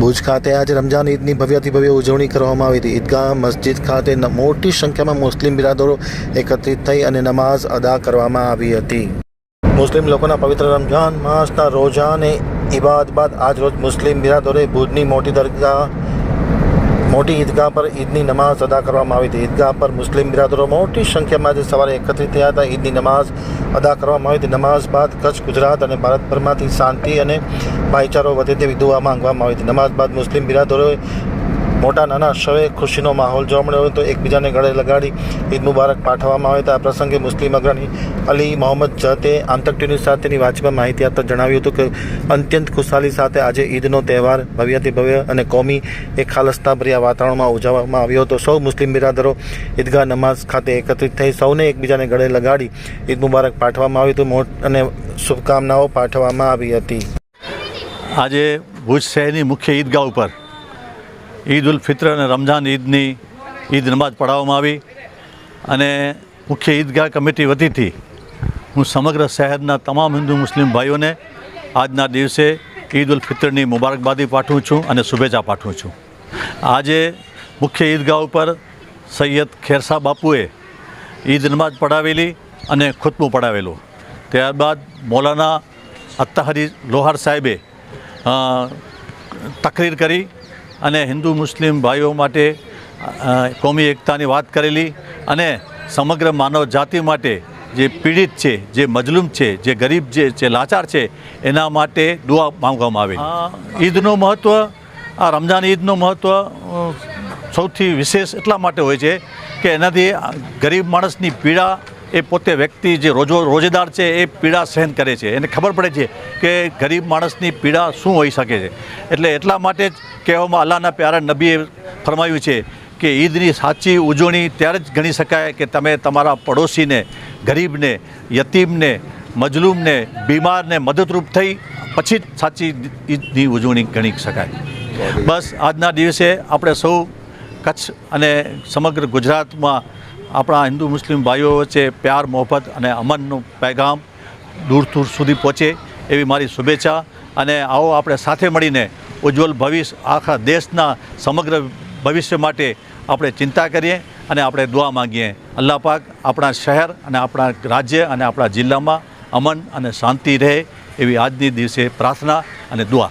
ભુજ ખાતે આજે રમજાન ઈદની ભવ્યથી ભવ્ય ઉજવણી કરવામાં આવી હતી. ઈદગાહ મસ્જિદ ખાતે મોટી સંખ્યામાં મુસ્લિમ બિરાદરો એકત્રિત થઈ અને નમાઝ અદા કરવામાં આવી હતી. મુસ્લિમ લોકોના પવિત્ર રમજાન માસના રોજા અને ઇબાદ બાદ આજ રોજ મુસ્લિમ બિરાદરોએ ભુજની મોટી દરગાહ મોટી ઈદગાહ પર ઈદની નમાઝ અદા કરવામાં આવી હતી. ઈદગાહ પર મુસ્લિમ બિરાદરો મોટી સંખ્યામાં આજે સવારે એકત્રિત થયા હતા. ઈદની નમાઝ અદા કરવામાં આવી હતી. નમાઝ બાદ કચ્છ, ગુજરાત અને ભારતભરમાંથી શાંતિ અને ભાઈચારો વધે તેવી દુઆ માંગવામાં આવી હતી. નમાઝ બાદ મુસ્લિમ બિરાદરોએ મોટા નાના સૌએ ખુશીનો માહોલ જોવા મળ્યો હતો એકબીજાને ગળે લગાડી ઈદ મુબારક પાઠવવામાં આવે તો આ પ્રસંગે મુસ્લિમ અગ્રણી અલી મોહમ્મદ જતે આંતક સાથેની વાતચીતમાં માહિતી આપતા જણાવ્યું હતું કે અત્યંત ખુશાલી સાથે આજે ઈદનો તહેવાર ભવ્યથી ભવ્ય અને કોમી એક ખાલસતાભર્યા વાતાવરણમાં ઉજવવામાં આવ્યો હતો. સૌ મુસ્લિમ બિરાદરો ઈદગાહ નમાઝ ખાતે એકત્રિત થઈ સૌને એકબીજાને ગળે લગાડી ઈદ મુબારક પાઠવવામાં આવ્યું હતું. અને શુભકામનાઓ પાઠવવામાં આવી હતી. આજે ભુજ શહેરની મુખ્ય ઈદગાહ ઉપર ઈદ ઉલ ફિત્ર અને રમઝાન ઈદની ઈદ નમાજ પઢાવવામાં આવી અને મુખ્ય ઈદગાહ કમિટી વતીથી હું સમગ્ર શહેરના તમામ હિન્દુ મુસ્લિમ ભાઈઓને આજના દિવસે ઈદ ઉલ ફિત્રની મુબારકબાદી પાઠવું છું અને શુભેચ્છા પાઠવું છું. આજે મુખ્ય ઈદગાહ ઉપર સૈયદ ખેરસા બાપુએ ઈદ નમાજ પઢાવેલી અને ખુતબું પઢાવેલું. ત્યારબાદ મૌલાના અત્તાહરી લોહાર સાહેબે તકરીર કરી અને હિન્દુ મુસ્લિમ ભાઈઓ માટે કોમી એકતાની વાત કરેલી અને સમગ્ર માનવ જાતિ માટે જે પીડિત છે જે મજલૂમ છે જે ગરીબ જે છે લાચાર છે એના માટે દુઆ માંગવામાં આવી ઈદનું મહત્ત્વ આ રમઝાન ઈદનું મહત્ત્વ સૌથી વિશેષ એટલા માટે હોય છે કે એનાથી ગરીબ માણસની પીડા એ પોતે વ્યક્તિ જે રોજો રોજેદાર છે, એ પીડા સહન કરે છે. એને ખબર પડે છે કે ગરીબ માણસની પીડા શું હોઈ શકે છે. એટલે એટલા માટે જ કહેવામાં અલ્લાહના પ્યારા નબીએ ફરમાવ્યું છે કે ઈદની સાચી ઉજવણી ત્યારે જ ગણી શકાય કે તમે તમારા પડોશીને, ગરીબને, યતીમને, મજલૂમને, બીમારને મદદરૂપ થઈ પછી જ સાચી ઈદની ઉજવણી ગણી શકાય. બસ આજના દિવસે આપણે સૌ કચ્છ અને સમગ્ર ગુજરાતમાં આપણા હિન્દુ મુસ્લિમ ભાઈઓ વચ્ચે પ્યાર, મોહબ્બત અને અમનનું પેગામ દૂર દૂર સુધી પહોંચે એવી મારી શુભેચ્છા અને આવો આપણે સાથે મળીને ઉજ્જવલ ભવિષ્ય, આખા દેશના સમગ્ર ભવિષ્ય માટે આપણે ચિંતા કરીએ અને આપણે દુઆ માંગીએ. અલ્લાહ પાક આપણા શહેર અને આપણા રાજ્ય અને આપણા જિલ્લામાં અમન અને શાંતિ રહે એવી આજની દિવસે પ્રાર્થના અને દુઆ.